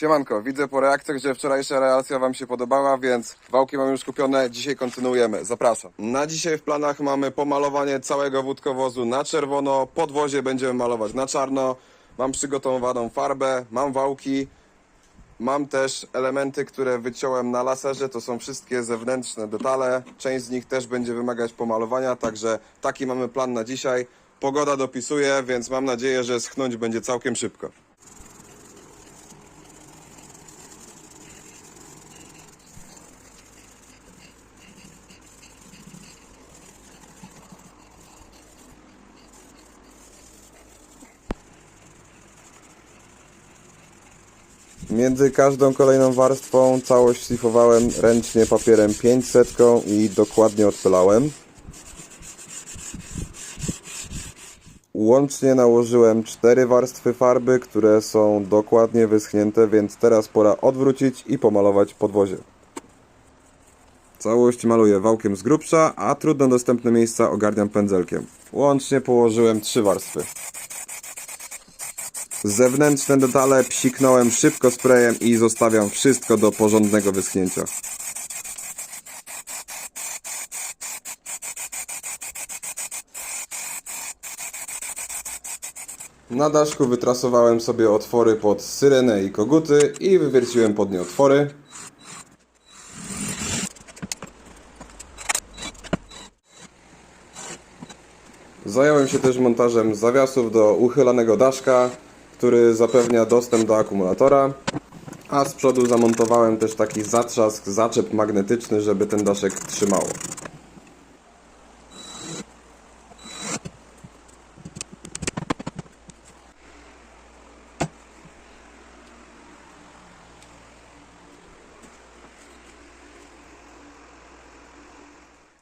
Siemanko, widzę po reakcjach, że wczorajsza relacja Wam się podobała, więc wałki mam już kupione, dzisiaj kontynuujemy. Zapraszam. Na dzisiaj w planach mamy pomalowanie całego wódkowozu na czerwono, podwozie będziemy malować na czarno. Mam przygotowaną farbę, mam wałki, Mam też elementy, które wyciąłem na laserze, to są wszystkie zewnętrzne detale. Część z nich też będzie wymagać pomalowania, także taki mamy plan na dzisiaj. Pogoda dopisuje, więc mam nadzieję, że schnąć będzie całkiem szybko. Między każdą kolejną warstwą całość szlifowałem ręcznie papierem 500 i dokładnie odpylałem. Łącznie nałożyłem cztery warstwy farby, które są dokładnie wyschnięte, więc teraz pora odwrócić i pomalować podwozie. Całość maluję wałkiem z grubsza, a trudno dostępne miejsca ogarniam pędzelkiem. Łącznie położyłem trzy warstwy. Zewnętrzne detale psiknąłem szybko sprayem i zostawiam wszystko do porządnego wyschnięcia. Na daszku wytrasowałem sobie otwory pod syrenę i koguty i wywierciłem pod nie otwory. Zająłem się też montażem zawiasów do uchylanego daszka, który zapewnia dostęp do akumulatora. A z przodu zamontowałem też taki zatrzask, zaczep magnetyczny, żeby ten daszek trzymało.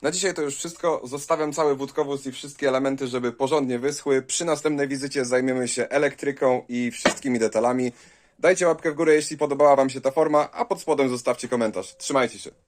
Na dzisiaj to już wszystko. Zostawiam cały wódkowóz i wszystkie elementy, żeby porządnie wyschły. Przy następnej wizycie zajmiemy się elektryką i wszystkimi detalami. Dajcie łapkę w górę, jeśli podobała Wam się ta forma, a pod spodem zostawcie komentarz. Trzymajcie się.